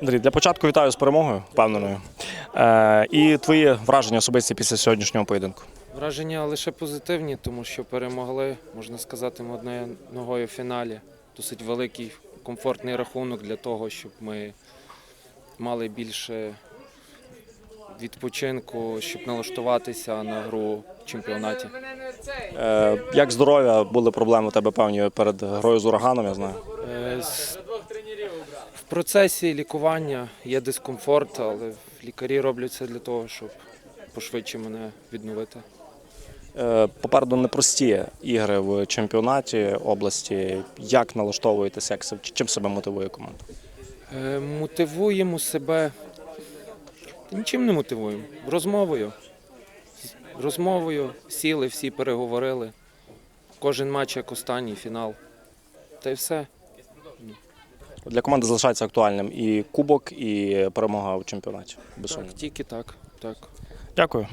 Андрій, для початку вітаю з перемогою, впевненою. Е, і твої враження особисті після сьогоднішнього поєдинку. Враження лише позитивні, тому що перемогли, можна сказати, ми одною ногою в фіналі. Досить великий комфортний рахунок для того, щоб ми мали більше відпочинку, щоб налаштуватися на гру в чемпіонаті. Е, як здоров'я, були проблеми у тебе певні перед грою з ураганом, я знаю. Е, з- В процесі лікування є дискомфорт, але лікарі роблять все для того, щоб пошвидше мене відновити. Е, попереду непрості ігри в чемпіонаті області. Як налаштовуєтеся, як, чим себе мотивує команда? Е, Мотивуємо себе. Нічим не мотивуємо. Розмовою. Розмовою сіли, всі переговорили. Кожен матч як останній фінал. Та й все. Для команди залишається актуальним і кубок, і перемога в чемпіонаті. Без Так, тільки так. так. Дякую.